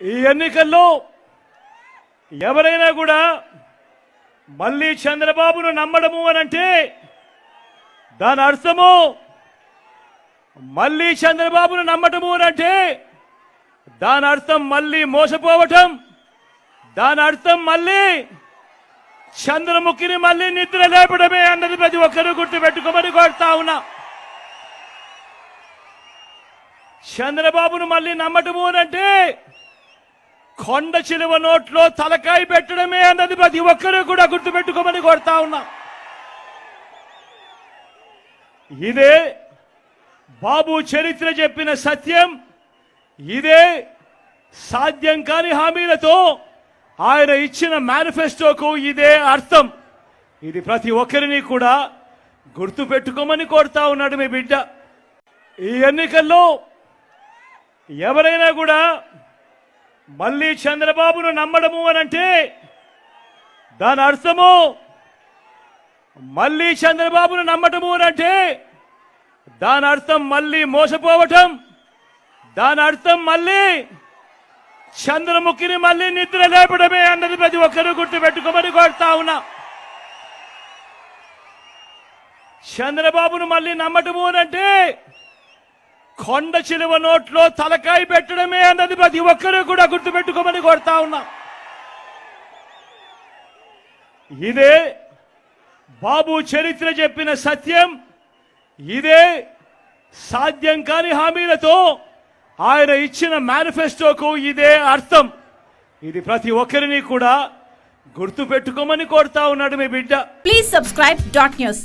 ఈ ఎన్నికల్లో ఎవరైనా కూడా మళ్ళీ చంద్రబాబును నమ్మడము అని అంటే దాని అర్థము మళ్ళీ చంద్రబాబును నమ్మటము అని అంటే దాని అర్థం మళ్ళీ మోసపోవటం దాని అర్థం మళ్ళీ చంద్రముఖిని మళ్ళీ నిద్ర లేపడమే అన్నది ప్రతి ఒక్కరూ గుర్తు పెట్టుకోమని కోరుతా ఉన్నా. చంద్రబాబును మళ్ళీ నమ్మటము అని అంటే కొండ చిలువ నోట్లో తలకాయ పెట్టడమే అన్నది ప్రతి ఒక్కరూ కూడా గుర్తుపెట్టుకోమని కోరుతా ఉన్నా. ఇదే బాబు చరిత్ర చెప్పిన సత్యం. ఇదే సాధ్యం కాని హామీలతో ఆయన ఇచ్చిన మేనిఫెస్టోకు ఇదే అర్థం. ఇది ప్రతి ఒక్కరిని కూడా గుర్తు పెట్టుకోమని కోరుతా ఉన్నాడు మీ బిడ్డ. ఈ ఎన్నికల్లో ఎవరైనా కూడా మళ్ళీ చంద్రబాబును నమ్మడము అని అంటే దాని అర్థము మళ్ళీ చంద్రబాబును నమ్మటము అని అంటే దాని అర్థం మళ్ళీ మోసపోవటం దాని అర్థం మళ్ళీ చంద్రముఖిని మళ్ళీ నిద్ర లేపడమే అన్నది ప్రతి ఒక్కరూ గుర్తుపెట్టుకోమని కోరుతా ఉన్నా. చంద్రబాబును మళ్ళీ నమ్మటము అని అంటే కొండ చిలువ నోట్లో తలకాయ పెట్టడమే అన్నది ప్రతి ఒక్కరూ కూడా గుర్తుపెట్టుకోమని కోరుతా ఉన్నా. ఇదే బాబు చరిత్ర చెప్పిన సత్యం. ఇదే సాధ్యం కాని హామీలతో ఆయన ఇచ్చిన మేనిఫెస్టోకు ఇదే అర్థం. ఇది ప్రతి ఒక్కరిని కూడా గుర్తు పెట్టుకోమని కోరుతా ఉన్నాడు మీ బిడ్డ. Please subscribe dot news